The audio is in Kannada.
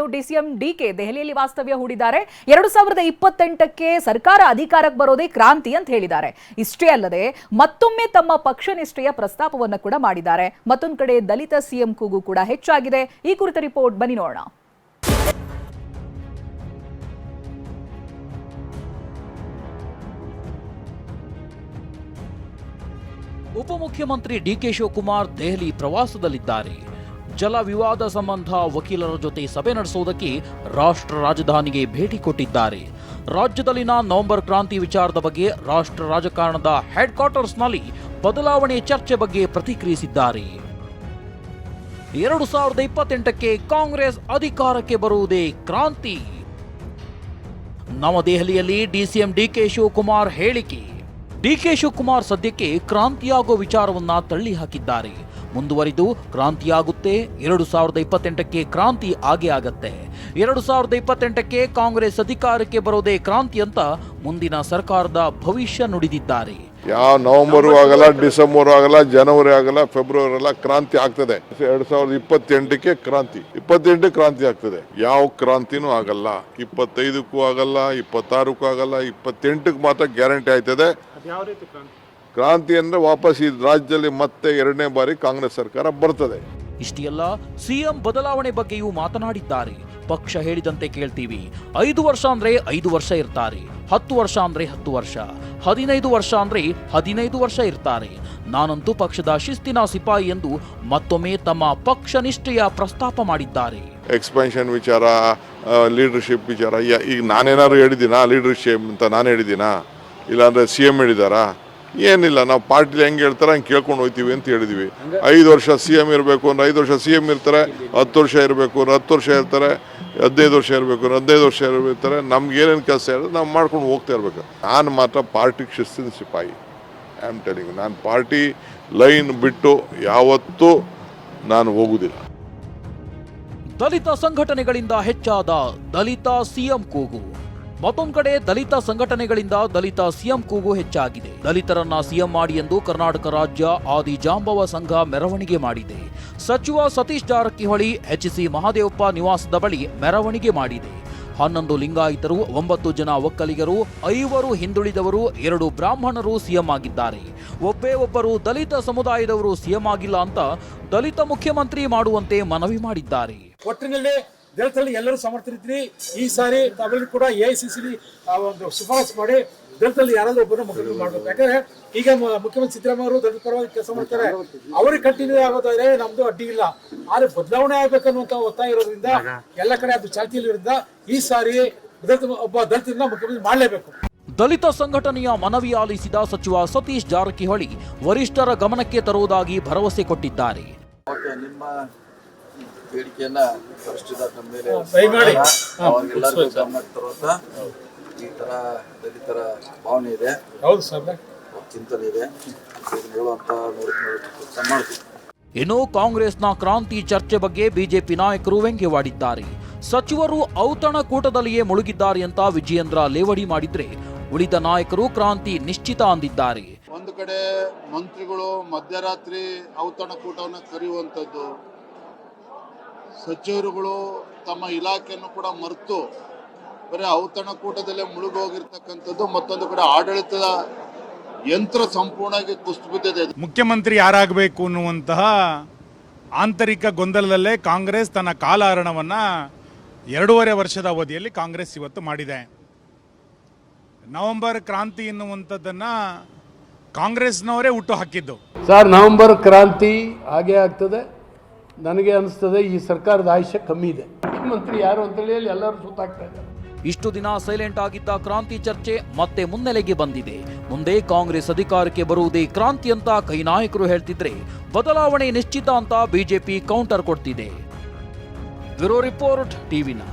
ಇನ್ನು ಡಿಸಿಎಂ ಡಿಕೆ ದೆಹಲಿಯಲ್ಲಿ ವಾಸ್ತವ್ಯ ಹೂಡಿದ್ದಾರೆ. ಎರಡು ಸಾವಿರದ ಇಪ್ಪತ್ತೆಂಟಕ್ಕೆ ಸರ್ಕಾರ ಅಧಿಕಾರಕ್ಕೆ ಬರೋದೇ ಕ್ರಾಂತಿ ಅಂತ ಹೇಳಿದ್ದಾರೆ. ಇಷ್ಟೇ ಅಲ್ಲದೆ, ಮತ್ತೊಮ್ಮೆ ತಮ್ಮ ಪಕ್ಷ ನಿಷ್ಠೆಯ ಪ್ರಸ್ತಾಪವನ್ನು ಕೂಡ ಮಾಡಿದ್ದಾರೆ. ಮತ್ತೊಂದು ಕಡೆ ದಲಿತ ಸಿಎಂ ಕೂಗು ಕೂಡ ಹೆಚ್ಚಾಗಿದೆ. ಈ ಕುರಿತ ರಿಪೋರ್ಟ್ ಬನ್ನಿ ನೋಡೋಣ. ಉಪಮುಖ್ಯಮಂತ್ರಿ ಡಿಕೆ ಶಿವಕುಮಾರ್ ದೆಹಲಿ ಪ್ರವಾಸದಲ್ಲಿದ್ದಾರೆ. ಜಲ ವಿವಾದ ಸಂಬಂಧ ವಕೀಲರ ಜೊತೆ ಸಭೆ ನಡೆಸುವುದಕ್ಕೆ ರಾಷ್ಟ್ರ ರಾಜಧಾನಿಗೆ ಭೇಟಿ ಕೊಟ್ಟಿದ್ದಾರೆ. ರಾಜ್ಯದಲ್ಲಿನ ನವೆಂಬರ್ ಕ್ರಾಂತಿ ವಿಚಾರದ ಬಗ್ಗೆ ರಾಷ್ಟ್ರ ರಾಜಕಾರಣದ ಹೆಡ್ ಕ್ವಾರ್ಟರ್ಸ್ನಲ್ಲಿ ಬದಲಾವಣೆ ಚರ್ಚೆ ಬಗ್ಗೆ ಪ್ರತಿಕ್ರಿಯಿಸಿದ್ದಾರೆ. ಎರಡು ಸಾವಿರದ ಇಪ್ಪತ್ತೆಂಟಕ್ಕೆ ಕಾಂಗ್ರೆಸ್ ಅಧಿಕಾರಕ್ಕೆ ಬರುವುದೇ ಕ್ರಾಂತಿ. ನವದೆಹಲಿಯಲ್ಲಿ ಡಿಸಿಎಂ ಡಿಕೆ ಶಿವಕುಮಾರ್ ಹೇಳಿಕೆ. ಡಿಕೆ ಶಿವಕುಮಾರ್ ಸದ್ಯಕ್ಕೆ ಕ್ರಾಂತಿಯಾಗೋ ವಿಚಾರವನ್ನ ತಳ್ಳಿ ಹಾಕಿದ್ದಾರೆ ಮುಂದುವರಿದು ಕ್ರಾಂತಿಯಾಗುತ್ತೆ. ಎರಡು ಸಾವಿರದ ಇಪ್ಪತ್ತೆಂಟಕ್ಕೆ ಕ್ರಾಂತಿ ಆಗೇ ಆಗತ್ತೆ. ಎರಡು ಸಾವಿರದ ಇಪ್ಪತ್ತೆಂಟಕ್ಕೆ ಕಾಂಗ್ರೆಸ್ ಅಧಿಕಾರಕ್ಕೆ ಬರೋದೇ ಕ್ರಾಂತಿ ಅಂತ ಮುಂದಿನ ಸರ್ಕಾರದ ಭವಿಷ್ಯ ನುಡಿದಿದ್ದಾರೆ. ಯಾವ ನವೆಂಬರು ಆಗಲ್ಲ ಡಿಸೆಂಬರ್ ಆಗಲ್ಲ ಜನವರಿ ಆಗಲ್ಲ ಫೆಬ್ರವರಿ ಆಗಲ್ಲ ಕ್ರಾಂತಿ ಆಗ್ತದೆ. ಎರಡ್ ಸಾವಿರದ ಇಪ್ಪತ್ತೆಂಟಕ್ಕೆ ಕ್ರಾಂತಿ. ಇಪ್ಪತ್ತೆಂಟು ಕ್ರಾಂತಿ ಆಗ್ತದೆ. ಯಾವ ಕ್ರಾಂತಿನೂ ಆಗಲ್ಲ. ಇಪ್ಪತ್ತೈದಕ್ಕೂ ಆಗಲ್ಲ ಇಪ್ಪತ್ತಾರಕ್ಕೂ ಆಗಲ್ಲ ಇಪ್ಪತ್ತೆಂಟಕ್ಕೆ ಮಾತ್ರ ಗ್ಯಾರಂಟಿ ಆಯ್ತದೆ ಕ್ರಾಂತಿ ಅಂದ್ರೆ ವಾಪಸ್ ಈ ರಾಜ್ಯದಲ್ಲಿ ಮತ್ತೆ ಎರಡನೇ ಬಾರಿ ಕಾಂಗ್ರೆಸ್ ಸರ್ಕಾರ ಬರ್ತದೆ. ಇಷ್ಟೆಲ್ಲ ಅಲ್ಲ ಸಿಎಂ ಬದಲಾವಣೆ ಬಗ್ಗೆಯೂ ಮಾತನಾಡಿದ್ದಾರೆ. ಪಕ್ಷ ಹೇಳಿದಂತೆ ಕೇಳ್ತೀವಿ ಐದು ವರ್ಷ ಅಂದ್ರೆ ಐದು ವರ್ಷ ಇರ್ತಾರೆ ಹತ್ತು ವರ್ಷ ಅಂದ್ರೆ ಹತ್ತು ವರ್ಷ ಹದಿನೈದು ವರ್ಷ ಅಂದ್ರೆ ಹದಿನೈದು ವರ್ಷ ಇರ್ತಾರೆ. ನಾನಂತೂ ಪಕ್ಷದ ಶಿಸ್ತಿನ ಸಿಪಾಯಿ ಎಂದು ಮತ್ತೊಮ್ಮೆ ತಮ್ಮ ಪಕ್ಷ ನಿಷ್ಠೆಯ ಪ್ರಸ್ತಾಪ ಮಾಡಿದ್ದಾರೆ. ಎಕ್ಸ್ಪೆನ್ಷನ್ ವಿಚಾರ ಲೀಡರ್ಶಿಪ್ ವಿಚಾರ ಈಗ ನಾನೇನಾದ್ರು ಹೇಳಿದ್ದೀನಾ? ಲೀಡರ್ಶಿಪ್ ಅಂತ ನಾನು ಹೇಳಿದ್ದೀನಾ? ಇಲ್ಲಾಂದ್ರೆ ಸಿ ಎಂ ಹೇಳಿದಾರಾ ಏನಿಲ್ಲ ನಾವು ಪಾರ್ಟಿಲಿ ಹೆಂಗೆ ಹೇಳ್ತಾರೆ ಹಂಗೆ ಕೇಳ್ಕೊಂಡು ಹೋಗ್ತೀವಿ ಅಂತ ಹೇಳಿದ್ವಿ. ಐದು ವರ್ಷ ಸಿ ಎಂ ಇರಬೇಕು ಅಂದ್ರೆ ಐದು ವರ್ಷ ಸಿ ಎಂ ಇರ್ತಾರೆ ಹತ್ತು ವರ್ಷ ಇರಬೇಕು ಅಂದ್ರೆ ಹತ್ತು ವರ್ಷ ಇರ್ತಾರೆ ಹದಿನೈದು ವರ್ಷ ಇರಬೇಕು ಅಂದ್ರೆ ಹದಿನೈದು ವರ್ಷ ಇರ್ತಾರೆ. ನಮ್ಗೆ ಏನೇನು ಕೆಲಸ ಇರೋದು ನಾವು ಮಾಡ್ಕೊಂಡು ಹೋಗ್ತಾ ಇರಬೇಕು. ನಾನು ಮಾತ್ರ ಪಾರ್ಟಿಗೆ ಶಿಸ್ತಿನ ಸಿಪಾಯಿ. ಐ ಆಮ್ ಟೆಲಿಂಗ್ ನಾನು ಪಾರ್ಟಿ ಲೈನ್ ಬಿಟ್ಟು ಯಾವತ್ತೂ ನಾನು ಹೋಗುವುದಿಲ್ಲ ದಲಿತ ಸಂಘಟನೆಗಳಿಂದ ಹೆಚ್ಚಾದ ದಲಿತ ಸಿಎಂ ಕೂಗು. ಮತ್ತೊಂದು ಕಡೆ ದಲಿತ ಸಂಘಟನೆಗಳಿಂದ ದಲಿತ ಸಿಎಂ ಕೂಗು ಹೆಚ್ಚಾಗಿದೆ. ದಲಿತರನ್ನ ಸಿಎಂ ಮಾಡಿ ಎಂದು ಕರ್ನಾಟಕ ರಾಜ್ಯ ಆದಿ ಜಾಂಬವ ಸಂಘ ಮೆರವಣಿಗೆ ಮಾಡಿದೆ. ಸಚಿವ ಸತೀಶ್ ಜಾರಕಿಹೊಳಿ, ಎಚ್ಸಿ ಮಹಾದೇವಪ್ಪ ನಿವಾಸದ ಬಳಿ ಮೆರವಣಿಗೆ ಮಾಡಿದೆ. ಹನ್ನೊಂದು ಲಿಂಗಾಯಿತರು, ಒಂಬತ್ತು ಜನ ಒಕ್ಕಲಿಗರು, ಐವರು ಹಿಂದುಳಿದವರು, ಎರಡು ಬ್ರಾಹ್ಮಣರು ಸಿಎಂ ಆಗಿದ್ದಾರೆ. ಒಬ್ಬೇ ಒಬ್ಬರು ದಲಿತ ಸಮುದಾಯದವರು ಸಿಎಂ ಆಗಿಲ್ಲ ಅಂತ ದಲಿತ ಮುಖ್ಯಮಂತ್ರಿ ಮಾಡುವಂತೆ ಮನವಿ ಮಾಡಿದ್ದಾರೆ. ಒಟ್ಟಿನಲ್ಲಿ ದಲಿತರಲ್ಲಿ ಎಲ್ಲರೂ ಸಮರ್ಥರಿದ್ರಿ ಈ ಸಾರಿ ತಾವೆಲ್ಲರೂ ಕೂಡ ಎ ಐ ಸಿ ಸಿ ಒಂದು ಶಿಫಾರಸು ಮಾಡಿ ದಲಿತರಲ್ಲಿ ಯಾರಾದ್ರೂ ಒಬ್ಬರು ಮುಖ್ಯಮಂತ್ರಿ ಮಾಡಬೇಕು. ಯಾಕಂದ್ರೆ ಈಗ ಮುಖ್ಯಮಂತ್ರಿ ಸಿದ್ದರಾಮಯ್ಯ ಅವರು ದಲಿತ ಪರವಾಗಿ ಕೆಲಸ ಮಾಡ್ತಾರೆ. ಅವ್ರಿಗೆ ಕಂಟಿನ್ಯೂ ಆಗೋದಾದ್ರೆ ನಮ್ದು ಅಡ್ಡಿ ಇಲ್ಲ. ಆದ್ರೆ ಬದಲಾವಣೆ ಆಗ್ಬೇಕನ್ನುವಂತ ಒತ್ತಾಯ ಇರೋದ್ರಿಂದ ಎಲ್ಲ ಕಡೆ ಅದು ಚಾಲ್ತಿಯಲ್ಲಿರೋದ್ರಿಂದ ಈ ಸಾರಿ ದಲಿತ ಒಬ್ಬ ದಲಿತರಿಂದ ಮುಖ್ಯಮಂತ್ರಿ ಮಾಡಲೇಬೇಕು. ದಲಿತ ಸಂಘಟನೆಯ ಮನವಿ ಆಲಿಸಿದ ಸಚಿವ ಸತೀಶ್ ಜಾರಕಿಹೊಳಿ ವರಿಷ್ಠರ ಗಮನಕ್ಕೆ ತರುವುದಾಗಿ ಭರವಸೆ ಕೊಟ್ಟಿದ್ದಾರೆ. ನಿಮ್ಮ ಬೇಡಿಕೆಯನ್ನ ಪರಿಷ್ಠಿತ ಮೇಲೆ. ಗಮನಕ್ಕೆ ತರುವಂತ ಈ ತರ ದಲಿತರ ಭಾವನೆ ಇದೆ. ಹೌದು ಸರ್. ಚಿಂತನೆ ಇದೆ. ಹೇಳುವಂತ ಮಾಡ್ತೀವಿ. ಇನ್ನು ಕಾಂಗ್ರೆಸ್ನ ಕ್ರಾಂತಿ ಚರ್ಚೆ ಬಗ್ಗೆ ಬಿಜೆಪಿ ನಾಯಕರು ವ್ಯಂಗ್ಯವಾಡಿದ್ದಾರೆ. ಸಚಿವರು ಔತಣ ಕೂಟದಲ್ಲಿಯೇ ಮುಳುಗಿದ್ದಾರೆ ಅಂತ ವಿಜಯೇಂದ್ರ ಲೇವಡಿ ಮಾಡಿದ್ರೆ ಉಳಿದ ನಾಯಕರು ಕ್ರಾಂತಿ ನಿಶ್ಚಿತ ಅಂದಿದ್ದಾರೆ. ಒಂದು ಕಡೆ ಮಂತ್ರಿಗಳು ಮಧ್ಯರಾತ್ರಿ ಔತಣಕೂಟವನ್ನು ಕರೆಯುವಂಥದ್ದು ಸಚಿವರುಗಳು ತಮ್ಮ ಇಲಾಖೆಯನ್ನು ಕೂಡ ಮರೆತು ಬರೀ ಔತಣಕೂಟದಲ್ಲೇ ಮುಳುಗೋಗಿರ್ತಕ್ಕಂಥದ್ದು ಮತ್ತೊಂದು ಕಡೆ ಆಡಳಿತದ ಯಂತ್ರ ಸಂಪೂರ್ಣವಾಗಿ ಕುಸಿದು ಬಿದ್ದಿದೆ ಮುಖ್ಯಮಂತ್ರಿ ಯಾರಾಗಬೇಕು ಅನ್ನುವಂತಹ ಆಂತರಿಕ ಗೊಂದಲದಲ್ಲೇ ಕಾಂಗ್ರೆಸ್ ತನ್ನ ಕಾಲಹರಣವನ್ನ ಎರಡೂವರೆ ವರ್ಷದ ಅವಧಿಯಲ್ಲಿ ಕಾಂಗ್ರೆಸ್ ಇವತ್ತು ಮಾಡಿದೆ. ನವೆಂಬರ್ ಕ್ರಾಂತಿ ಎನ್ನುವಂಥದ್ದನ್ನು ಕಾಂಗ್ರೆಸ್ನವರೇ ಹುಟ್ಟು ಹಾಕಿದ್ದು. ಸರ್ ನವೆಂಬರ್ ಕ್ರಾಂತಿ ಹಾಗೆ ಆಗ್ತದೆ. ನನಗೆ ಅನಿಸ್ತದೆ, ಈ ಸರ್ಕಾರದ ಆಯುಷ್ಯ ಕಮ್ಮಿ ಇದೆ. ಮುಖ್ಯಮಂತ್ರಿ ಯಾರು ಅಂತೇಳಿ ಹೇಳಿ ಎಲ್ಲರೂ ಸುತ್ತಾಗ್ತಾ ಇದ್ದಾರೆ. ಇಷ್ಟು ದಿನ ಸೈಲೆಂಟ್ ಆಗಿದ್ದ ಕ್ರಾಂತಿ ಚರ್ಚೆ ಮತ್ತೆ ಮುನ್ನೆಲೆಗೆ ಬಂದಿದೆ. ಮುಂದೆ ಕಾಂಗ್ರೆಸ್ ಅಧಿಕಾರಕ್ಕೆ ಬರುವುದೇ ಕ್ರಾಂತಿ ಅಂತ ಕೈ ನಾಯಕರು ಹೇಳ್ತಿದ್ರೆ, ಬದಲಾವಣೆ ನಿಶ್ಚಿತ ಅಂತ ಬಿಜೆಪಿ ಕೌಂಟರ್ ಕೊಡ್ತಿದೆ. Bureau report ಟಿವಿನಾ